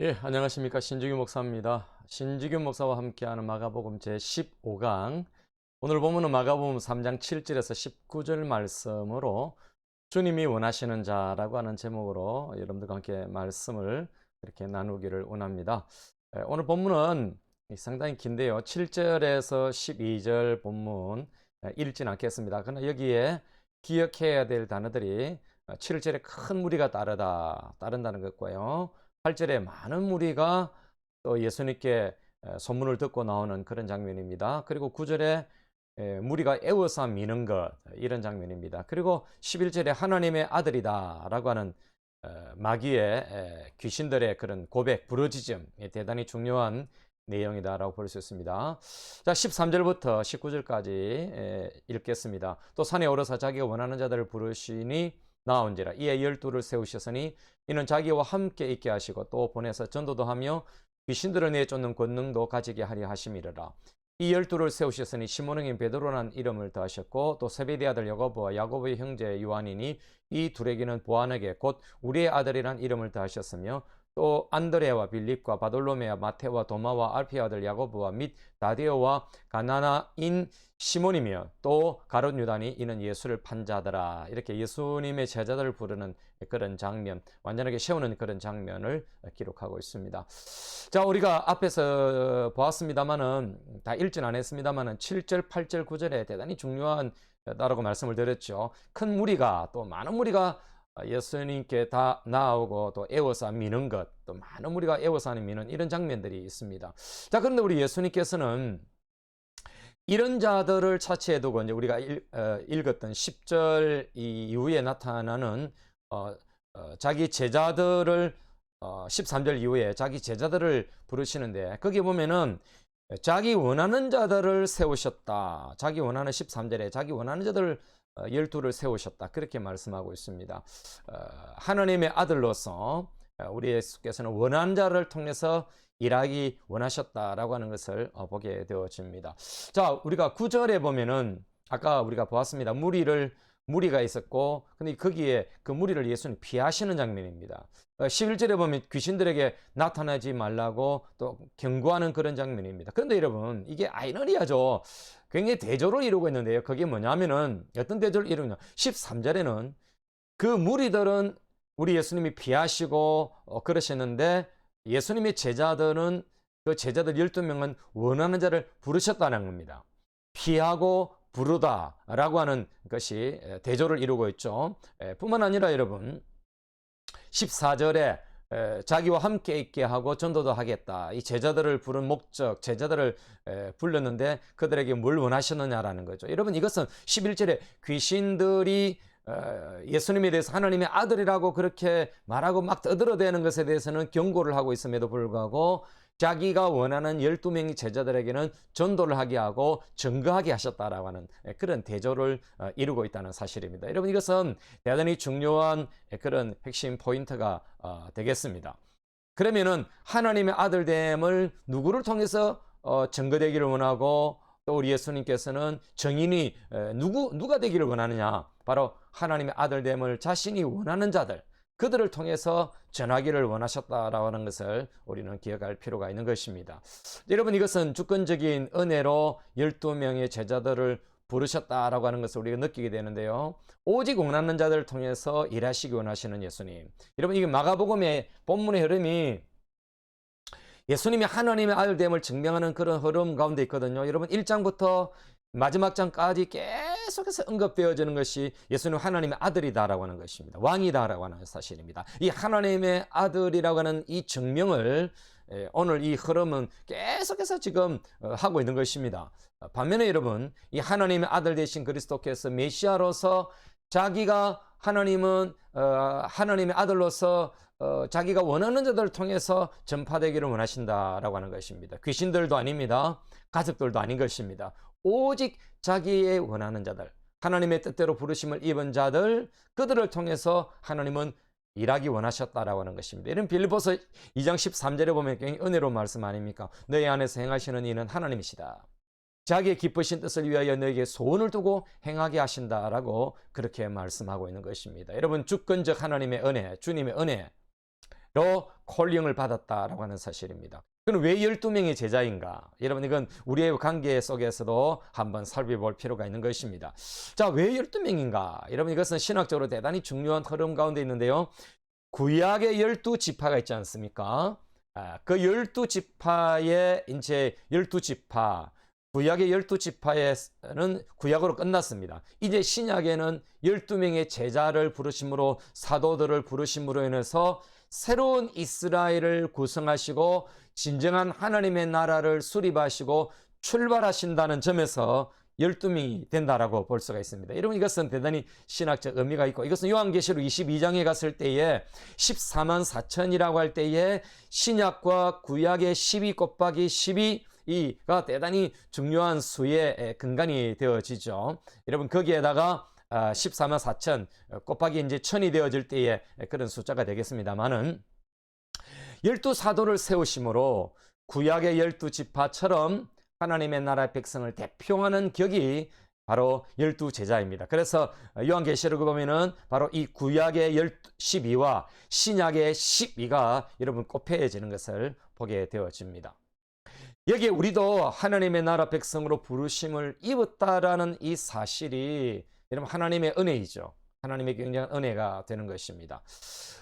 예, 안녕하십니까. 신지규 목사입니다. 신지규 목사와 함께하는 마가복음 제15강. 오늘 보면은 마가복음 3장 7절에서 19절 말씀으로 주님이 원하시는 자라고 하는 제목으로 여러분들과 함께 말씀을 이렇게 나누기를 원합니다. 예, 오늘 본문은 상당히 긴데요. 7절에서 12절 본문 예, 읽진 않겠습니다. 그러나 여기에 기억해야 될 단어들이 7절에 큰 무리가 따르다, 따른다는 것과요. 8절에 많은 무리가 또 예수님께 에, 소문을 듣고 나오는 그런 장면입니다. 그리고 9절에 에, 무리가 애워서 미는 것 이런 장면입니다. 그리고 11절에 하나님의 아들이다라고 하는 어, 마귀의 에, 귀신들의 그런 고백, 부르짖음 이 대단히 중요한 내용이다라고 볼 수 있습니다. 자, 13절부터 19절까지 읽겠습니다. 또 산에 오르사 자기가 원하는 자들을 부르시니 나온지라 이에 열두를 세우셨으니 이는 자기와 함께 있게 하시고 또 보내서 전도도 하며 귀신들을 내쫓는 권능도 가지게 하려 하심이르라. 이 열두를 세우셨으니 시몬왕인 베드로라는 이름을 더하셨고 또 세베대 아들 야고보와 야고보의 형제 요한이니 이 둘에게는 보아에게 곧 우리의 아들이란 이름을 더하셨으며 또 안드레와 빌립과 바돌로메와 마테와 도마와 알피의 아들 야고보와 및 다데오와 가나나인 시몬이며 또 가롯 유다니 이는 예수를 판 자더라 이렇게 예수님의 제자들을 부르는 그런 장면 완전하게 세우는 그런 장면을 기록하고 있습니다. 자 우리가 앞에서 보았습니다마는 다 읽진 않았습니다마는 7절 8절 9절에 대단히 중요한 다라고 말씀을 드렸죠. 큰 무리가 또 많은 무리가 예수님께 다 나오고 또 애워서 미는 것, 또 많은 무리가 애워서 미는 이런 장면들이 있습니다. 자, 그런데 우리 예수님께서는 이런 자들을 차치해 두고 이제 우리가 읽, 어, 읽었던 10절 이후에 나타나는 어, 어, 자기 제자들을 어, 13절 이후에 자기 제자들을 부르시는데 거기 보면은 자기 원하는 자들을 세우셨다. 자기 원하는 13절에 자기 원하는 자들을 어, 열두를 세우셨다. 그렇게 말씀하고 있습니다. 어, 하나님의 아들로서 어, 우리 예수께서는 원한 자를 통해서 일하기 원하셨다라고 하는 것을 어, 보게 되어집니다. 자, 우리가 구절에 보면은 아까 우리가 보았습니다. 무리를 무리가 있었고 근데 거기에 그 무리를 예수님 피하시는 장면입니다. 11절에 보면 귀신들에게 나타나지 말라고 또 경고하는 그런 장면입니다. 그런데 여러분 이게 아이러니하죠. 굉장히 대조를 이루고 있는데요. 그게 뭐냐면은 어떤 대조를 이루냐. 13절에는 그 무리들은 우리 예수님이 피하시고 어, 그러셨는데 예수님의 제자들은 그 제자들 12명은 원하는 자를 부르셨다는 겁니다. 피하고 부르다라고 하는 것이 대조를 이루고 있죠. 뿐만 아니라 여러분 14절에 자기와 함께 있게 하고 전도도 하겠다. 이 제자들을 부른 목적, 제자들을 불렀는데 그들에게 뭘 원하셨느냐라는 거죠. 여러분 이것은 11절에 귀신들이 예수님에 대해서 하나님의 아들이라고 그렇게 말하고 막 떠들어대는 것에 대해서는 경고를 하고 있음에도 불구하고 자기가 원하는 12명의 제자들에게는 전도를 하게 하고 증거하게 하셨다라고 하는 그런 대조를 어, 이루고 있다는 사실입니다. 여러분 이것은 대단히 중요한 그런 핵심 포인트가 어, 되겠습니다. 그러면은 하나님의 아들됨을 누구를 통해서 어, 증거되기를 원하고 또 우리 예수님께서는 정인이 누구 누가 되기를 원하느냐? 바로 하나님의 아들됨을 자신이 원하는 자들 그들을 통해서 전하기를 원하셨다라고 하는 것을 우리는 기억할 필요가 있는 것입니다. 여러분 이것은 주권적인 은혜로 12명의 제자들을 부르셨다라고 하는 것을 우리가 느끼게 되는데요. 오직 원하는 자들을 통해서 일하시기 원하시는 예수님. 여러분 이게 마가복음의 본문의 흐름이 예수님이 하나님의 아들됨을 증명하는 그런 흐름 가운데 있거든요. 여러분 1장부터 마지막 장까지 계속 해서 언급되어지는 것이 예수님 하나님의 아들이다라고 하는 것입니다. 왕이다라고 하는 사실입니다. 이 하나님의 아들이라고 하는 이 증명을 오늘 이 흐름은 계속해서 지금 어, 하고 있는 것입니다. 반면에 여러분, 이 하나님의 아들 되신 그리스도께서 메시아로서 자기가 하나님은 어, 하나님의 아들로서 어, 자기가 원하는 자들을 통해서 전파되기를 원하신다라고 하는 것입니다. 귀신들도 아닙니다. 가족들도 아닌 것입니다. 오직 자기의 원하는 자들, 하나님의 뜻대로 부르심을 입은 자들, 그들을 통해서 하나님은 일하기 원하셨다라고 하는 것입니다. 이런 빌립보서 2장 13절에 보면 굉장히 은혜로운 말씀 아닙니까? 너희 안에서 행하시는 이는 하나님이시다. 자기의 기쁘신 뜻을 위하여 너에게 소원을 두고 행하게 하신다라고 그렇게 말씀하고 있는 것입니다. 여러분 주권적 하나님의 은혜, 주님의 은혜 로 콜링을 받았다라고 하는 사실입니다. 그럼 왜 12명의 제자인가? 여러분 이건 우리의 관계 속에서도 한번 살펴볼 필요가 있는 것입니다. 자, 왜 12명인가? 여러분 이것은 신학적으로 대단히 중요한 흐름 가운데 있는데요. 구약의 12 지파가 있지 않습니까? 아, 그 12지파의 이제 12지파 구약의 열두 지파에는 구약으로 끝났습니다. 이제 신약에는 12명의 제자를 부르심으로 사도들을 부르심으로 인해서 새로운 이스라엘을 구성하시고 진정한 하나님의 나라를 수립하시고 출발하신다는 점에서 12명이 된다라고 볼 수가 있습니다. 여러분 이것은 대단히 신학적 의미가 있고 이것은 요한계시록 22장에 갔을 때에 14만 4천이라고 할 때에 신약과 구약의 12 곱하기 12 이가 대단히 중요한 수의 근간이 되어지죠. 여러분 거기에다가 14만 4천 곱하기 이제 천이 되어질 때에 그런 숫자가 되겠습니다만은 열두 사도를 세우심으로 구약의 열두 지파처럼 하나님의 나라 백성을 대표하는 격이 바로 열두 제자입니다. 그래서 요한계시록을 보면은 바로 이 구약의 12와 신약의 12가 여러분 꼽혀지는 것을 보게 되어집니다. 여기에 우리도 하나님의 나라 백성으로 부르심을 입었다라는 이 사실이 여러분 하나님의 은혜이죠. 하나님의 굉장한 은혜가 되는 것입니다.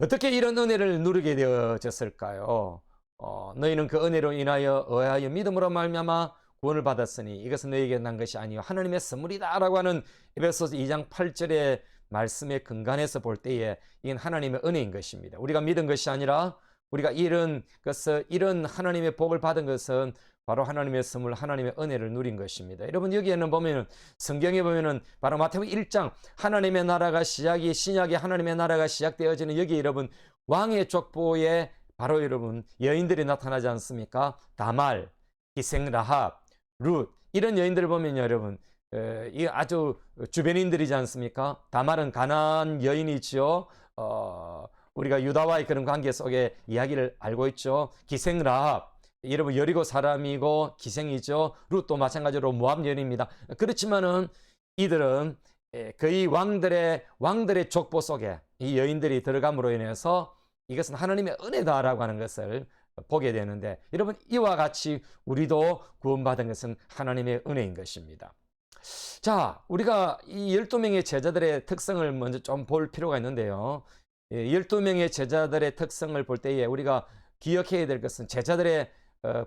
어떻게 이런 은혜를 누리게 되어졌을까요? 어, 너희는 그 은혜로 인하여 의하여 믿음으로 말미암아 구원을 받았으니 이것은 너희에게 난 것이 아니요 하나님의 선물이다라고 하는 에베소서 2장 8절의 말씀의 근간에서 볼 때에 이건 하나님의 은혜인 것입니다. 우리가 믿은 것이 아니라 우리가 이런 것을 이런 하나님의 복을 받은 것은 바로 하나님의 선물, 하나님의 은혜를 누린 것입니다. 여러분 여기에는 보면은 성경에 보면은 바로 마태복음 1장 하나님의 나라가 시작이 신약의 하나님의 나라가 시작되어지는 여기 여러분 왕의 족보에 바로 여러분 여인들이 나타나지 않습니까? 다말, 기생 라합, 룻 이런 여인들을 보면 여러분 에, 이 아주 주변인들이지 않습니까? 다말은 가난 여인이지요. 어, 우리가 유다와의 그런 관계 속에 이야기를 알고 있죠. 기생 라합 여러분 여리고 사람이고 기생이죠. 룻도 마찬가지로 모압 여인입니다. 그렇지만은 이들은 거의 왕들의 왕들의 족보 속에 이 여인들이 들어감으로 인해서 이것은 하나님의 은혜다라고 하는 것을 보게 되는데 여러분 이와 같이 우리도 구원받은 것은 하나님의 은혜인 것입니다. 자, 우리가 이 12명의 제자들의 특성을 먼저 좀 볼 필요가 있는데요. 12명의 제자들의 특성을 볼 때에 우리가 기억해야 될 것은 제자들의 어,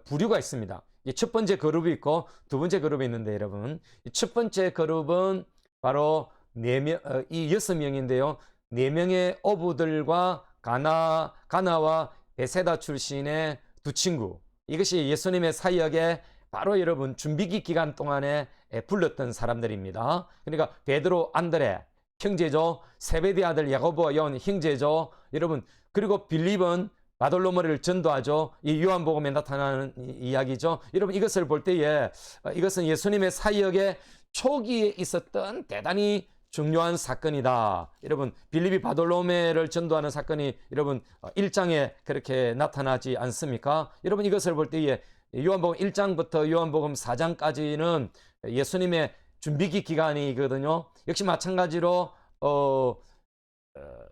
부류가 있습니다. 첫 번째 그룹이 있고 두 번째 그룹이 있는데 여러분 첫 번째 그룹은 바로 네 명, 어, 이 여섯 명인데요. 네 명의 어부들과 가나 가나와 베세다 출신의 두 친구. 이것이 예수님의 사역에 바로 여러분 준비기 기간 동안에 불렀던 사람들입니다. 그러니까 베드로, 안드레 형제죠. 세베디 아들 야고보와 요한 형제죠. 여러분 그리고 빌립은 바돌로머리를 전도하죠. 이 요한복음에 나타나는 이야기죠. 여러분 이것을 볼 때에 어, 이것은 예수님의 사역의 초기에 있었던 대단히 중요한 사건이다. 여러분 빌립이 바돌로메를 전도하는 사건이 여러분 1장에 어, 그렇게 나타나지 않습니까? 여러분 이것을 볼 때에 요한복음 1장부터 요한복음 4장까지는 예수님의 준비기 기간이거든요. 역시 마찬가지로 어, 어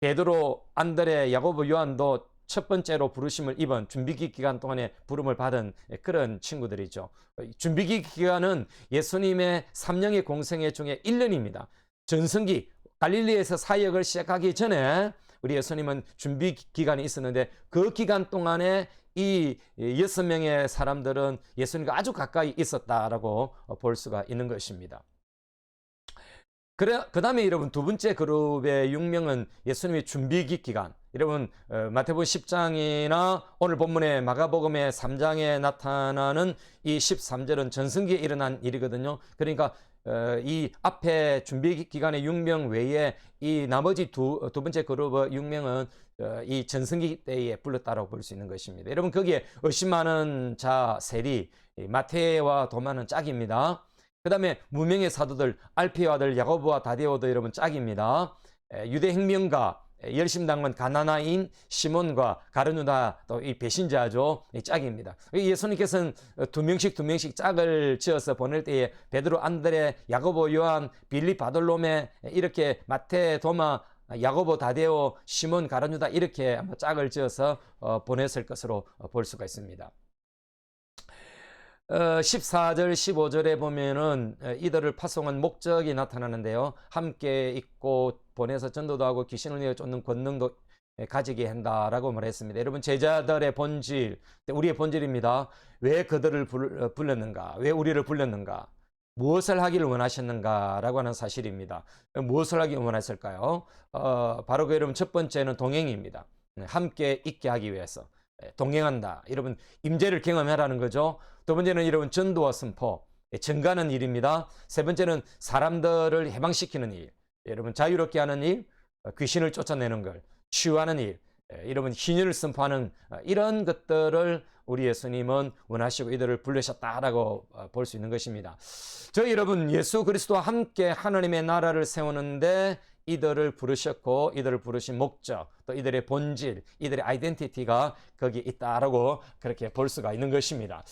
베드로, 안드레, 야고보, 요한도 첫 번째로 부르심을 입은 준비기 기간 동안에 부름을 받은 그런 친구들이죠. 준비기 기간은 예수님의 3년의 공생애 중에 1년입니다. 전성기 갈릴리에서 사역을 시작하기 전에 우리 예수님은 준비 기간이 있었는데 그 기간 동안에 이 여섯 명의 사람들은 예수님과 아주 가까이 있었다라고 볼 수가 있는 것입니다. 그래, 그 다음에 여러분 두 번째 그룹의 6명은 예수님의 준비기 기간. 여러분, 어, 마태복음 10장이나 오늘 본문의 마가복음의 3장에 나타나는 이 13절은 전승기에 일어난 일이거든요. 그러니까 어, 이 앞에 준비 기간의 6명 외에 이 나머지 두, 두 번째 그룹의 6명은 어, 이 전승기 때에 불렀다고 볼 수 있는 것입니다. 여러분 거기에 의심 많은 자 세리 마태와 도마는 짝입니다. 그 다음에 무명의 사도들 알피오 아들 야고보와 다디오도 여러분 짝입니다. 유대 혁명가 열심당은 가나나인 시몬과 가르누다 또 이 배신자죠. 이 짝입니다. 예수님께서는 두 명씩 두 명씩 짝을 지어서 보낼 때에 베드로, 안드레, 야고보, 요한, 빌리, 바돌로메 이렇게 마테, 도마, 야고보, 다데오, 시몬, 가르누다 이렇게 짝을 지어서 어, 보냈을 것으로 어, 볼 수가 있습니다. 어, 14절, 15절에 보면은 어, 이들을 파송한 목적이 나타나는데요. 함께 있고 보내서 전도도 하고 귀신을 내어 쫓는 권능도 예, 가지게 한다라고 말했습니다. 여러분 제자들의 본질, 우리의 본질입니다. 왜 그들을 불- 어, 불렀는가? 왜 우리를 불렀는가? 무엇을 하기를 원하셨는가라고 하는 사실입니다. 무엇을 하기 원하셨을까요? 어, 바로 그 여러분 첫 번째는 동행입니다. 네, 함께 있게 하기 위해서 예, 동행한다. 여러분 임재를 경험하라는 거죠. 두 번째는 여러분 전도와 선포, 예, 증가하는 일입니다. 세 번째는 사람들을 해방시키는 일, 여러분 자유롭게 하는 일, 어, 귀신을 쫓아내는 걸, 치유하는 일, 예, 여러분 희년을 선포하는 어, 이런 것들을 우리 예수님은 원하시고 이들을 부르셨다라고 어, 볼수 있는 것입니다. 저희 여러분 예수 그리스도와 함께 하나님의 나라를 세우는데 이들을 부르셨고 이들을 부르신 목적 또 이들의 본질 이들의 아이덴티티가 거기 있다라고 그렇게 볼 수가 있는 것입니다.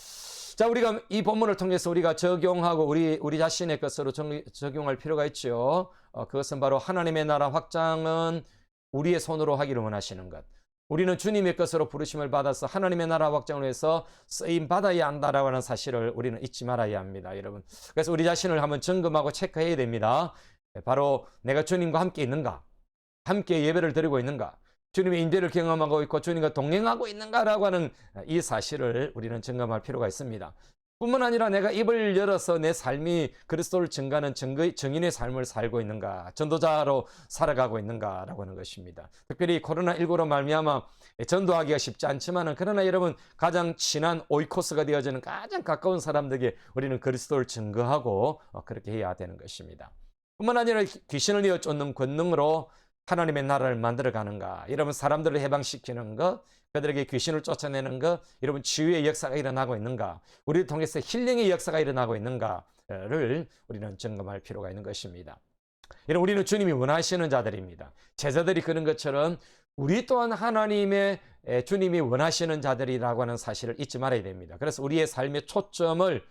자 우리가 이 본문을 통해서 우리가 적용하고 우리 우리 자신의 것으로 정- 적용할 필요가 있죠. 어, 그것은 바로 하나님의 나라 확장은 우리의 손으로 하기를 원하시는 것. 우리는 주님의 것으로 부르심을 받아서 하나님의 나라 확장을 위해서 쓰임 받아야 한다라고 하는 사실을 우리는 잊지 말아야 합니다, 여러분. 그래서 우리 자신을 한번 점검하고 체크해야 됩니다. 바로 내가 주님과 함께 있는가? 함께 예배를 드리고 있는가? 주님의 인재를 경험하고 있고 주님과 동행하고 있는가라고 하는 이 사실을 우리는 점검할 필요가 있습니다. 뿐만 아니라 내가 입을 열어서 내 삶이 그리스도를 증가하는 증거, 증인의 삶을 살고 있는가, 전도자로 살아가고 있는가라고 하는 것입니다. 특별히 코로나19로 말미암아 전도하기가 쉽지 않지만은 그러나 여러분 가장 친한 오이코스가 되어지는 가장 가까운 사람들에게 우리는 그리스도를 증거하고 어, 그렇게 해야 되는 것입니다. 뿐만 아니라 귀신을 이어 쫓는 권능으로 하나님의 나라를 만들어 가는가, 여러분 사람들을 해방시키는 것, 그들에게 귀신을 쫓아내는 것, 여러분 치유의 역사가 일어나고 있는가, 우리를 통해서 힐링의 역사가 일어나고 있는가를 우리는 점검할 필요가 있는 것입니다. 여러분 우리는 주님이 원하시는 자들입니다. 제자들이 그런 것처럼 우리 또한 하나님의 에, 주님이 원하시는 자들이라고 하는 사실을 잊지 말아야 됩니다. 그래서 우리의 삶의 초점을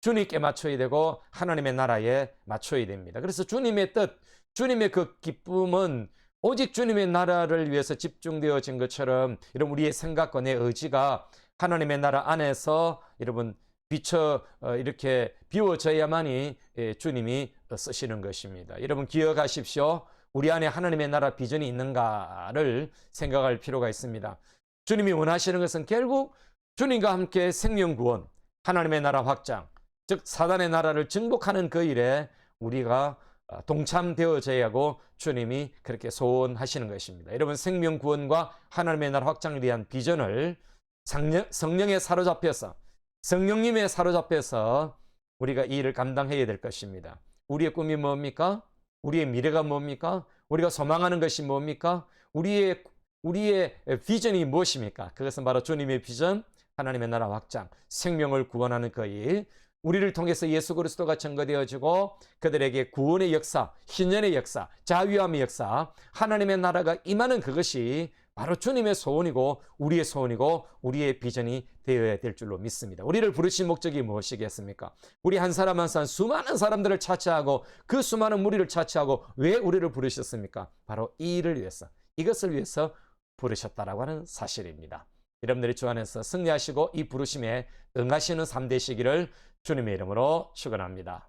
주님께 맞춰야 되고 하나님의 나라에 맞춰야 됩니다. 그래서 주님의 뜻, 주님의 그 기쁨은 오직 주님의 나라를 위해서 집중되어진 것처럼 여러분 우리의 생각과 내 의지가 하나님의 나라 안에서 여러분 비춰 어, 이렇게 비워져야만이 예, 주님이 쓰시는 것입니다. 여러분 기억하십시오. 우리 안에 하나님의 나라 비전이 있는가를 생각할 필요가 있습니다. 주님이 원하시는 것은 결국 주님과 함께 생명 구원, 하나님의 나라 확장, 즉 사단의 나라를 정복하는 그 일에 우리가 어, 동참되어져야 하고 주님이 그렇게 소원하시는 것입니다. 여러분 생명 구원과 하나님의 나라 확장을 위한 비전을 성령, 성령 에 사로잡혀서 성령님에 사로잡혀서 우리가 이 일을 감당해야 될 것입니다. 우리의 꿈이 뭡니까? 우리의 미래가 뭡니까? 우리가 소망하는 것이 뭡니까? 우리의 우리의 비전이 무엇입니까? 그것은 바로 주님의 비전, 하나님의 나라 확장, 생명을 구원하는 그 일, 우리를 통해서 예수 그리스도가 증거되어지고 그들에게 구원의 역사, 희년의 역사, 자유함의 역사, 하나님의 나라가 임하는 그것이 바로 주님의 소원이고 우리의 소원이고 우리의 비전이 되어야 될 줄로 믿습니다. 우리를 부르신 목적이 무엇이겠습니까? 우리 한 사람 한 사람 수많은 사람들을 차치하고 그 수많은 무리를 차치하고 왜 우리를 부르셨습니까? 바로 이 일을 위해서 이것을 위해서 부르셨다라고 하는 사실입니다. 여러분들이 주 안에서 승리하시고 이 부르심에 응하시는 삶 되시기를 주님의 이름으로 축원합니다.